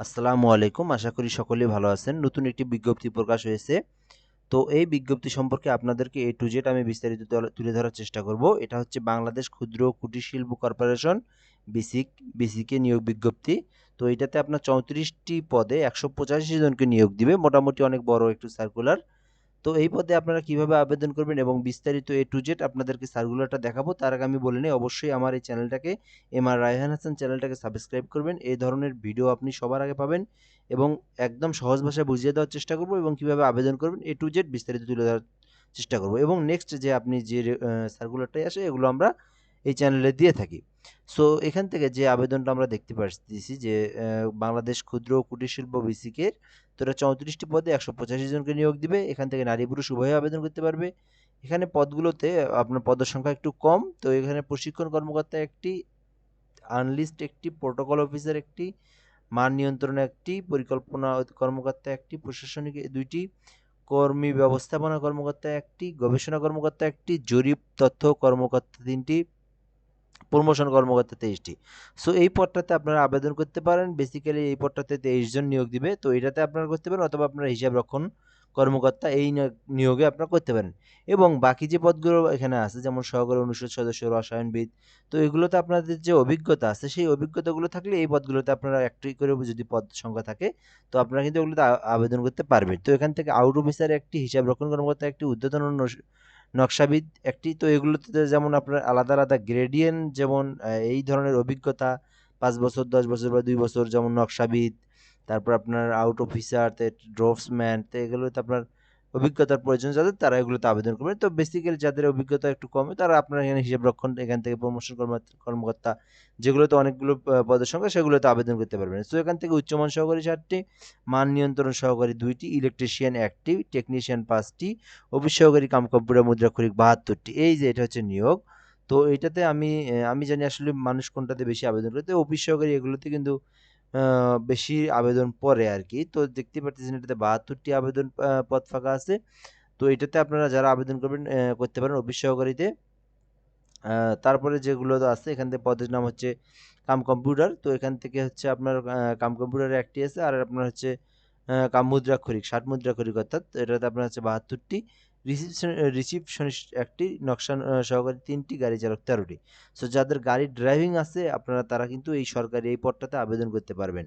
আসসালামু আলাইকুম। আশা করি সকলেই ভালো আছেন। নতুন একটি বিজ্ঞপ্তি প্রকাশ হয়েছে। তো এই বিজ্ঞপ্তি সম্পর্কে আপনাদেরকে এ টু জেড আমি বিস্তারিত তুলে ধরার চেষ্টা করব। এটা হচ্ছে বাংলাদেশ ক্ষুদ্র কুটির শিল্প কর্পোরেশন বিসিক, বিসিকে নিয়োগ বিজ্ঞপ্তি। তো এটাতে আপনার চৌত্রিশটি পদে একশো পঁচাশি জনকে নিয়োগ দিবে। মোটামুটি অনেক বড় একটু সার্কুলার তো এই পদে আপনারা কীভাবে আবেদন করবেন এবং বিস্তারিত এ টু জেড আপনাদেরকে সার্কুলারটা দেখাবো, তার আগে আমি বলে নিই, অবশ্যই আমার এই চ্যানেলটাকে, এম আর রায়হান হাসান চ্যানেলটাকে সাবস্ক্রাইব করবেন, এই ধরনের ভিডিও আপনি সবার আগে পাবেন এবং একদম সহজ ভাষায় বুঝিয়ে দেওয়ার চেষ্টা করব এবং কীভাবে আবেদন করবেন, এ টু জেড বিস্তারিত তুলে ধরার চেষ্টা করব এবং নেক্সট যে আপনি যে সার্কুলারটাই আসে এগুলো আমরা এই চ্যানেলে দিয়ে থাকি। সো এখান থেকে যে আবেদনটা আমরা দেখতে পাচ্ছি যে বাংলাদেশ ক্ষুদ্র কুটির শিল্প বিসিকের তো এটা চৌত্রিশটি পদে একশো পঁচাশি জনকে নিয়োগ দিবে। এখান থেকে নারী পুরুষ উভয়ে আবেদন করতে পারবে। এখানে পদগুলোতে আপনার পদের সংখ্যা একটু কম। তো এখানে প্রশিক্ষণ কর্মকর্তা একটি আনলিস্ট একটি প্রোটোকল অফিসার একটি, মান নিয়ন্ত্রণ একটি, পরিকল্পনা কর্মকর্তা একটি, প্রশাসনিক দুইটি, কর্মী ব্যবস্থাপনা কর্মকর্তা একটি, গবেষণা কর্মকর্তা একটি, জরিপ তথ্য কর্মকর্তা তিনটি প্রমোশন কর্মকর্তা তেইশটি। সো এই পদটাতে আপনারা আবেদন করতে পারেন। বেসিক্যালি এই পদটাতে তেইশ জন নিয়োগ দিবে। তো এটাতে আপনারা করতে পারেন অথবা আপনারা হিসাব রক্ষণ কর্মকর্তা এই নিয়োগ- আপনারা করতে পারেন। এবং বাকি যে পদগুলো এখানে আছে, যেমন সহকারী অনুষদ সদস্য, রসায়নবিদ, তো এগুলোতে আপনাদের যে অভিজ্ঞতা আছে, সেই অভিজ্ঞতাগুলো থাকলে এই পদগুলোতে আপনারা একটি করে যদি পদ সংখ্যা থাকে, তো আপনারা কিন্তু ওগুলোতে আবেদন করতে পারবেন। তো এখান থেকে আউট অফিসার একটি, হিসাব রক্ষণ কর্মকর্তা একটি নস- নকশাবিদ একটি। তো এগুলোতে যেমন আপনার আলাদা আলাদা গ্রেডিয়েন্ট যেমন এই ধরনের অভিজ্ঞতা, পাঁচ বছর, দশ বছর বা দুই বছর, যেমন নকশাবিদ, তারপর আপনার আউট অফিসার ড্রোভসম্যান তো এগুলোতে আপনার অভিজ্ঞতার প্রয়োজন যাদের, তারা এগুলোতে আবেদন করবে। তো বেসিক্যালি যাদের অভিজ্ঞতা একটু কমে, তারা আপনার এখানে হিসাব রক্ষণ, এখান থেকে প্রমোশন কর্মকর্তা যেগুলোতে অনেকগুলো পদের সংখ্যা সেগুলোতে আবেদন করতে পারবেন। তো এখান থেকে উচ্চমান সহকারী চারটি মান নিয়ন্ত্রণ সহকারী দুইটি ইলেকট্রিশিয়ান একটি টেকনিশিয়ান পাঁচটি অফিস সহকারী কাম কম্পিউটার মুদ্রাক্ষরিক বাহাত্তরটি। এই যে এটা হচ্ছে নিয়োগ। তো এটাতে আমি আমি জানি আসলে মানুষ কোনটাতে বেশি আবেদন করে। তো অফিস সহকারী এগুলোতে কিন্তু বেশি আবেদন পরে আর কি তো দেখতে পাচ্ছেন এটাতে বাহাত্তরটি আবেদন পদ ফাঁকা আছে। তো এটাতে আপনারা যারা আবেদন করবেন করতে পারেন অফিস সহকারীতে। তারপরে যেগুলো আছে, এখান থেকে পদের নাম হচ্ছে কাম কম্পিউটার। তো এখান থেকে হচ্ছে আপনার কাম কম্পিউটারে একটি আছে, আর আপনার হচ্ছে কাম মুদ্রাক্ষরিক, ষাট মুদ্রাক্ষরিক অর্থাৎ, এটাতে আপনার হচ্ছে বাহাত্তরটি। রিসিপশন রিসিপশনিস্ট একটি নকশা সহকারী তিনটি গাড়ি চালক তেরোটি। সো যাদের গাড়ির ড্রাইভিং আছে, আপনারা, তারা কিন্তু এই সরকারি এই পদটাতে আবেদন করতে পারবেন।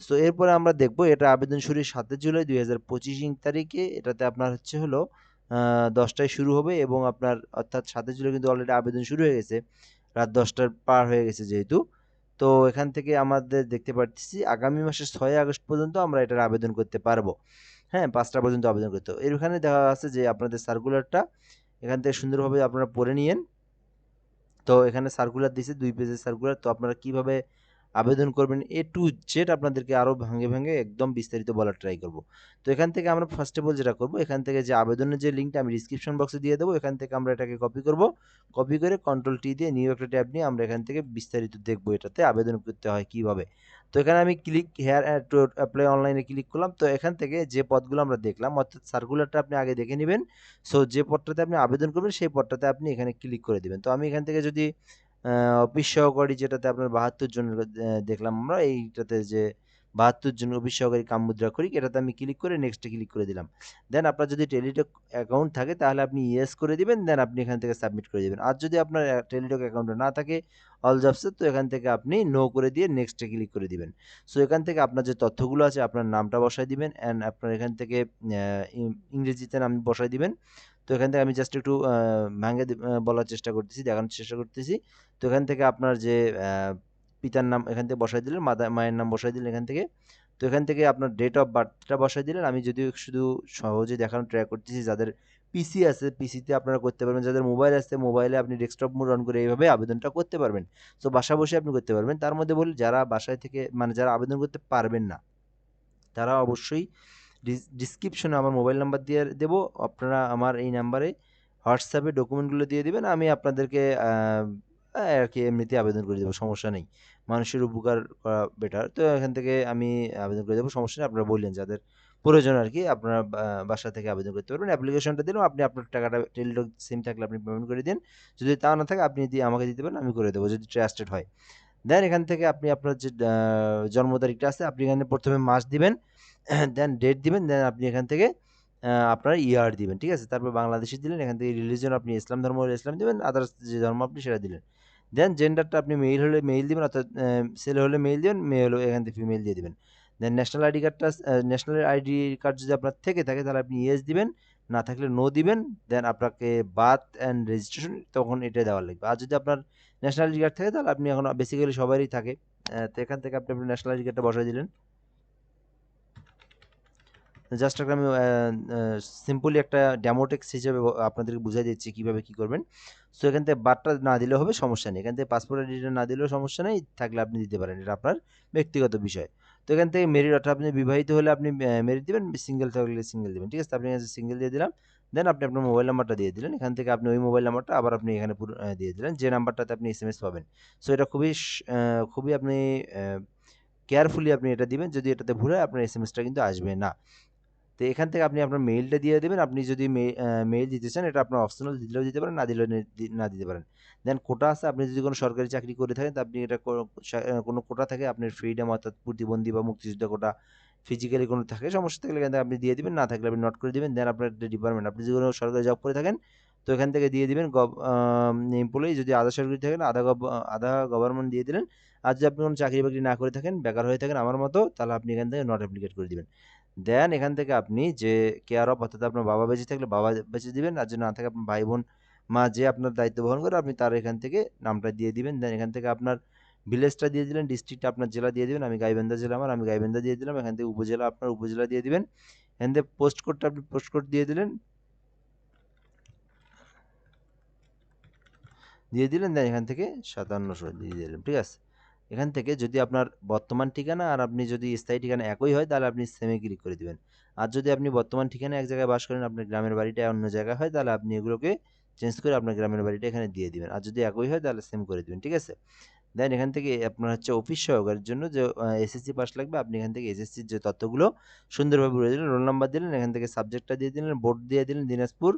সো এরপরে আমরা দেখব এটা আবেদন শুরু সাতই জুলাই দুই হাজার পঁচিশ তারিখে। এটাতে আপনার হচ্ছে হলো দশটায় শুরু হবে এবং আপনার অর্থাৎ সাতই জুলাই কিন্তু অলরেডি আবেদন শুরু হয়ে গেছে। রাত দশটার পার হয়ে গেছে যেহেতু। তো, এখান থেকে আমাদের দেখতে পাচ্ছি আগামী মাসের ছয় আগস্ট পর্যন্ত আমরা এটার আবেদন করতে পারব। হ্যাঁ পাঁচটা পর্যন্ত আবেদন করতে হবে। এখানে দেখা আছে যে আপনাদের সার্কুলারটা এখান থেকে সুন্দরভাবে আপনারা পড়ে নিয়েন। তো এখানে সার্কুলার দিয়েছে দুই পেজের সার্কুলার তো আপনারা কীভাবে আবেদন করবেন এ টু জেড আপনাদেরকে আরও ভাঙে ভাঙে একদম বিস্তারিত বলার ট্রাই করব। তো এখান থেকে আমরা ফার্স্ট অফ অল যেটা করব, এখান থেকে যে আবেদনের যে লিঙ্কটা আমি ডিসক্রিপশন বক্সে দিয়ে দেবো, এখান থেকে আমরা এটাকে কপি করব। কপি করে কন্ট্রোল টি দিয়ে নিউ একটা ট্যাব নিয়ে আমরা এখান থেকে বিস্তারিত দেখব এটাতে আবেদন করতে হয় কীভাবে। তো এখানে আমি ক্লিক হেয়ার টু অ্যাপ্লাই অনলাইনে ক্লিক করলাম। তো এখান থেকে যে পদগুলো আমরা দেখলাম, অর্থাৎ সার্কুলারটা আপনি আগে দেখে নেবেন। সো যে পদটাতে আপনি আবেদন করবেন, সেই পদটাতে আপনি এখানে ক্লিক করে দেবেন। তো আমি এখান থেকে যদি অফিস সহকারী যেটাতে আপনার বাহাত্তর জনের দেখলাম আমরা, এইটাতে যে বাহাত্তর জন অফিস সহকারী কাম মুদ্রা করি, এটাতে আমি ক্লিক করে নেক্সটে ক্লিক করে দিলাম। দেন আপনার যদি টেলিটক অ্যাকাউন্ট থাকে, তাহলে আপনি ইয়েস করে দিবেন দেন আপনি এখান থেকে সাবমিট করে দেবেন। আর যদি আপনার টেলিটক অ্যাকাউন্ট না থাকে অল জবসে তো এখান থেকে আপনি নো করে দিয়ে নেক্সটে ক্লিক করে দিবেন। সো এখান থেকে আপনার যে তথ্যগুলো আছে, আপনার নামটা বসাই দিবেন অ্যান্ড আপনার এখান থেকে ইংরেজিতে নাম বসাই দিবেন। তো এখান থেকে আমি জাস্ট একটু ভাঙে বলার চেষ্টা করতেছি, দেখানোর চেষ্টা করতেছি। তো এখান থেকে আপনার যে পিতার নাম এখান থেকে বসাই দিলেন, মাতা, মায়ের নাম বসাই দিলেন এখান থেকে। তো এখান থেকে আপনার ডেট অফ বার্থটা বসাই দিলেন। আমি যদিও শুধু সহজে দেখানোর ট্রাই করতেছি, যাদের পিসি আছে পিসিতে আপনারা করতে পারবেন। যাদের মোবাইল আছে মোবাইলে আপনি ডেস্কটপ মোড অন করে এইভাবে আবেদনটা করতে পারবেন। তো বাসা বসে আপনি করতে পারবেন। তার মধ্যে বলি, যারা বাসায় থেকে মানে যারা আবেদন করতে পারবেন না, তারা অবশ্যই ডিসক্রিপশনে আমার মোবাইল নাম্বার দিয়ে দেবো। আপনারা আমার এই নাম্বারে হোয়াটসঅ্যাপে ডকুমেন্টগুলো দিয়ে দেবেন। আমি আপনাদেরকে আর কি এমনিতে আবেদন করে দেবো, সমস্যা নেই। মানুষের উপকার করা বেটার তো এখান থেকে আমি আবেদন করে দেবো সমস্যা নেই আপনারা বললেন যাদের প্রয়োজন আর কি আপনারা বাসা থেকে আবেদন করতে পারবেন অ্যাপ্লিকেশনটা দিলাম আপনি আপনার টাকাটা টেলিটক সিম থাকলে আপনি পেমেন্ট করে দিন যদি তা না থাকে আপনি দিয়ে আমাকে দিতে পারেন আমি করে দেবো যদি ট্রাস্টেড হয় দেন এখান থেকে আপনি আপনার যে জন্ম তারিখটা আছে আপনি এখানে প্রথমে মাস দিবেন, দেন ডেট দিবেন, দেন আপনি এখান থেকে আপনার ইয়ার দিবেন। ঠিক আছে? তারপর বাংলাদেশী দিলেন, এখান থেকে রিলিজিয়ন আপনি ইসলাম ধর্ম ইসলাম দিবেন, আদার্স যে ধর্ম আপনি সেটা দিলেন। দেন জেন্ডারটা আপনি মেল হলে মেল দিবেন অর্থাৎ ছেলে হলে মেইল দিবেন, মেয়ে হলে এখান থেকে ফিমেল দিয়ে দিবেন। দেন ন্যাশনাল আইডি কার্ডটা ন্যাশনাল আইডি কার্ড যদি আপনার থেকে থাকে তাহলে আপনি ইয়েস দিবেন, না থাকলে নো দিবেন। দেন আপনাকে বার্থ অ্যান্ড রেজিস্ট্রেশন তখন এটা দেওয়া লাগবে। আর যদি আপনার ন্যাশনাল আইডি কার্ড থাকে তাহলে আপনি এখন বেসিক্যালি সবারই থাকে। তো এখান থেকে আপনি আপনার ন্যাশনাল আইডি কার্ডটা বসাই দিলেন। জাস্ট একটা আমি সিম্পলি একটা ডেমো টেক্সট হিসেবে আপনাদেরকে বুঝাই দিচ্ছি কীভাবে কী করবেন। সো এখান থেকে বার্থটা না দিলেও হবে সমস্যা নেই। এখান থেকে পাসপোর্ট আইডিটা না দিলেও সমস্যা নেই, থাকলে আপনি দিতে পারেন। এটা আপনার ব্যক্তিগত বিষয়। তো এখান থেকে মেরিড অর্থাৎ আপনি বিবাহিত হলে আপনি অ্যা দেবেন সিঙ্গেল থাকলে সিঙ্গেল দিবেন। ঠিক আছে? আপনি এখানে সিঙ্গেল দিয়ে দিলাম। দেন আপনি আপনার মোবাইল নাম্বারটা দিয়ে দিলেন। এখান থেকে আপনি ওই মোবাইল নাম্বারটা আবার আপনি এখানে দিয়ে দিলেন, যে নাম্বারটাতে আপনি এস এম এস পাবেন। সো এটা খুবই খুবই আপনি কেয়ারফুলি আপনি এটা দিবেন। যদি এটাতে ভুল হয় আপনার এসটা কিন্তু আসবে না। তো এখান থেকে আপনি আপনার মেইলটা দিয়ে দেবেন আপনি যদি মেইল দিতে চান এটা আপনার অপশনাল দিলেও দিতে পারেন, না দিলেও না দিতে পারেন। দেন কোটা আছে আপনি যদি কোনো সরকারি চাকরি করে থাকেন তো আপনি এটা কোনো কোটা থাকে আপনার ফ্রিডম অর্থাৎ প্রতিবন্ধী বা মুক্তিযোদ্ধা কোটা, ফিজিক্যালি কোনো থাকে সমস্যা থাকলে এখান থেকে আপনি দিয়ে দিবেন, না থাকলে আপনি নট করে দিবেন। দেন আপনার ডিপার্টমেন্ট আপনি যদি কোনো সরকারি জব করে থাকেন তো এখান থেকে দিয়ে দিবেন গভ এমপ্লয়ি যদি আধা সরকারি থাকেন আধা আধা গভর্নমেন্ট দিয়ে দিলেন। আর যদি আপনি কোনো চাকরি-বাকরি না করে থাকেন, বেকার হয়ে থাকেন আমার মতো তাহলে আপনি এখান থেকে নট অ্যাপ্লিকেট করে দিবেন। দেন এখান থেকে আপনি যে কেয়ার অফ অর্থাৎ আপনার বাবা বেঁচে থাকলে বাবা বেঁচে দিবেন। আর যদি না থাকে আপনার ভাই-বোন, মা যে আপনার দায়িত্ব বহন করে আপনি তার এখান থেকে নামটা দিয়ে দিবেন। দেন এখান থেকে আপনার ভিলেজটা দিয়ে দিলেন, ডিস্ট্রিক্টটা আপনার জেলা দিয়ে দিবেন। আমি গাইবান্ধা জেলা আমার, আমি গাইবান্ধা দিয়ে দিলাম। এখান থেকে উপজেলা আপনার উপজেলা দিয়ে দিবেন। এখান থেকে পোস্ট কোডটা আপনি পোস্ট কোড দিয়ে দিলেন। দিয়ে দিলেন দেন এখান থেকে ৫৭০০ দিয়ে দিলেন। ঠিক আছে? এখান থেকে যদি আপনার বর্তমান ঠিকানা আর আপনি যদি স্থায়ী ঠিকানা একই হয় তাহলে আপনি সেমে ক্লিক করে দিবেন। আর যদি আপনি বর্তমান ঠিকানা এক জায়গায় বাস করেন, আপনার গ্রামের বাড়িটা অন্য জায়গায় হয় তাহলে আপনি এগুলোকে চেঞ্জ করে আপনার গ্রামের বাড়িটা এখানে দিয়ে দিবেন। আর যদি একই হয় তাহলে সেম করে দিবেন। ঠিক আছে? দেন এখান থেকে আপনার হচ্ছে অফিস সহকারের জন্য যে এসএসসি পাস লাগবে আপনি এখান থেকে এসএসসির যে তথ্যগুলো সুন্দরভাবে ভরে দিলেন, রোল নাম্বার দিলেন, এখান থেকে সাবজেক্টটা দিয়ে দিলেন, বোর্ড দিয়ে দিলেন দিনাজপুর।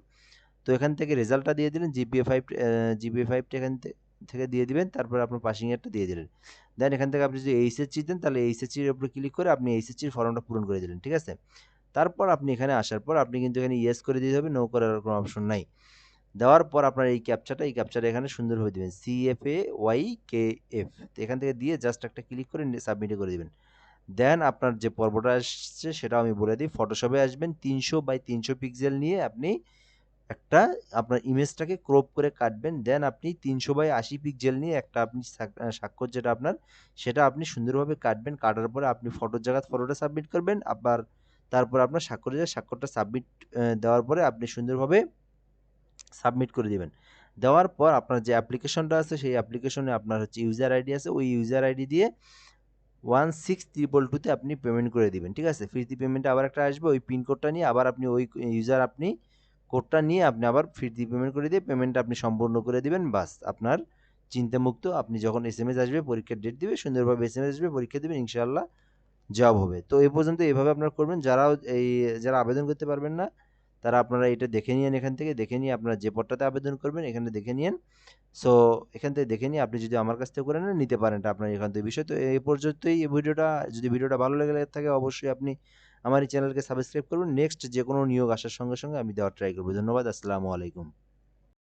তো এখান থেকে রেজাল্টটা দিয়ে দিলেন, জিপিএ 5 অ্যা জিপিএ 5 টা এখান থে থেকে দিয়ে দিবেন। তারপরে আপনার পাসিং ইয়ারটা দিয়ে দিলেন। দেন এখান থেকে আপনি যদি এইচএসসি দেন তাহলে এইচএসসির উপরে ক্লিক করে আপনি এইচএসসির ফর্মটা পূরণ করে দিলেন। ঠিক আছে? তারপর আপনি এখানে আসার পর আপনি কিন্তু এখানে ইয়েস করে দিতে হবে, নো করার কোনো অপশন নাই। দেওয়ার পর আপনার এই ক্যাপচাটা, এই ক্যাপচাটা এখানে সুন্দরভাবে দিবেন। CFAYKF তো এখান থেকে দিয়ে জাস্ট একটা ক্লিক করে সাবমিটে করে দিবেন। দেন আপনার যে পর্বটা আসছে সেটাও আমি বলে দিই। ফটোশপে আসবেন ৩০০ বাই ৩০০ পিক্সেল নিয়ে আপনি একটা আপনার ইমেজটাকে ক্রপ করে কাটবেন। দেন আপনি ৩০০ বাই ৮০ পিক্সেল নিয়ে একটা আপনি স্বাক্ষর যেটা আপনার, সেটা আপনি সুন্দরভাবে কাটবেন। কাটার পরে আপনি ফটোর জায়গায় ফটোটা সাবমিট করবেন। আবার তারপর আপনার স্বাক্ষরের জায়গায় স্বাক্ষরটা সাবমিট দেওয়ার পরে আপনি সুন্দরভাবে সাবমিট করে দেবেন দেওয়ার পর আপনার যে অ্যাপ্লিকেশনটা আছে, সেই অ্যাপ্লিকেশনে আপনার হচ্ছে ইউজার আইডি আছে। ওই ইউজার আইডি দিয়ে 16222 টুতে আপনি পেমেন্ট করে দিবেন। ঠিক আছে? ফিরতি পেমেন্টে আবার একটা আসবে। ওই পিনকোডটা নিয়ে আবার আপনি ওই ইউজার আপনি কোডটা নিয়ে আপনি আবার ফিরতি পেমেন্ট করে দিয়ে পেমেন্টটা আপনি সম্পূর্ণ করে দিবেন। বাস আপনার চিন্তামুক্ত আপনি যখন এসএমএস আসবে পরীক্ষার ডেট দিবে, সুন্দরভাবে এসএমএস আসবে, পরীক্ষা দেবেন ইনশাআল্লাহ জব হবে। তো এ পর্যন্ত এভাবে আপনারা করবেন। যারাও এই যারা আবেদন করতে পারবেন না তারা আপনারা এটা দেখে নিয়েন এখান থেকে। দেখে নিয়ে আপনারা যে পটটাতে আবেদন করবেন এখানে দেখে নিয়েন। সো এখান থেকে দেখে নিয়ে আপনি যদি আমার কাছ থেকে করে নেন নিতে পারেন। এটা আপনার থেকে বিষয়। তো এই পর্যন্তই এই ভিডিওটা যদি ভিডিওটা ভালো লেগে থাকে অবশ্যই আপনি আমার এই চ্যানেলকে সাবস্ক্রাইব করুন নেক্সট যে কোনো নিয়োগ আসার সঙ্গে, সঙ্গে আমি দেওয়ার ট্রাই করব ধন্যবাদ। আসসালামু আলাইকুম।